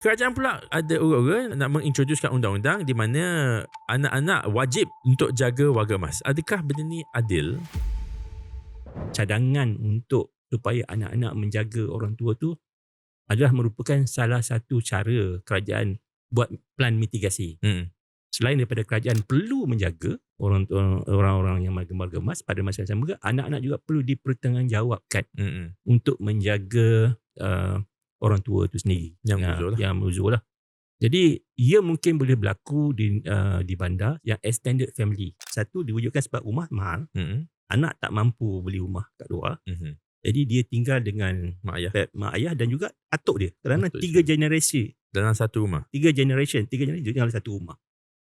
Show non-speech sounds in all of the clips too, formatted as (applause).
Kerajaan pula ada ura-ura nak mengintroducekan undang-undang di mana anak-anak wajib untuk jaga warga emas. Adakah benda ni adil? cadangan untuk supaya anak-anak menjaga orang tua tu adalah merupakan salah satu cara kerajaan buat plan mitigasi. Hmm. Selain daripada kerajaan perlu menjaga orang orang-orang yang marga-marga emas pada masa yang sama juga anak-anak juga perlu dipertanggungjawabkan Hmm. untuk menjaga uh, orang tua tu sendiri. Yang Ya, uzur lah. Yang uzur lah. Jadi ia mungkin boleh berlaku di uh, di bandar yang extended family. Satu diwujudkan sebab rumah mahal, Hmm. anak tak mampu beli rumah kat luar. Hmm. Jadi dia tinggal dengan Mak ayah pet mak ayah dan juga atuk dia. Kerana Atuk tiga generasi, dalam satu rumah. tiga generation, tiga generasi tinggal satu rumah.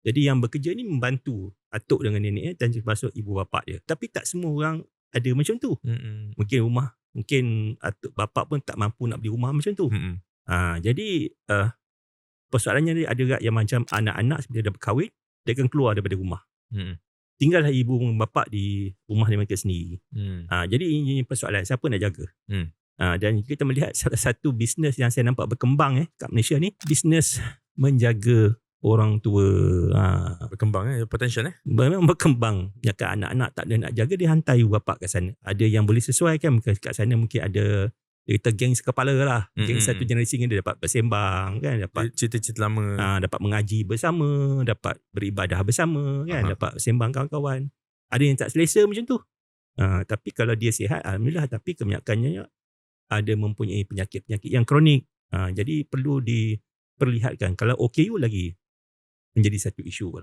Jadi yang bekerja ni membantu atuk dengan nenek dan termasuk ibu bapa dia. Tapi tak semua orang ada macam tu. Hmm. Mungkin rumah, mungkin atuk bapa pun tak mampu nak beli rumah macam tu. Hmm. Ha, jadi uh, persoalannya dia ada juga yang macam anak-anak sebelum dia dah berkahwin, dia akan keluar daripada rumah. Hmm. Tinggallah ibu dan bapa di rumah mereka sendiri. Hmm. Ha, jadi ini persoalan siapa nak jaga. Hmm. Ha, dan kita melihat (laughs) salah satu bisnes yang saya nampak berkembang eh kat Malaysia ni bisnes menjaga orang tua. Ha, Berkembang eh potential eh. memang berkembang. Jangan anak-anak tak ada nak jaga dia hantar ibu bapa kat sana. Ada yang boleh sesuai kan kat sana mungkin ada dia kata geng sekepala lah. Geng Mm-mm. satu generasi ni dia dapat bersembang kan dapat Cerita-cerita lama. ha, dapat mengaji bersama, dapat beribadah bersama kan, Aha. dapat sembang kawan-kawan. Ada yang tak selesa macam tu. Ha, tapi kalau dia sihat alhamdulillah tapi kebanyakannya ada mempunyai penyakit-penyakit yang kronik. Ha, jadi perlu diperlihatkan kalau OKU lagi menjadi satu isu.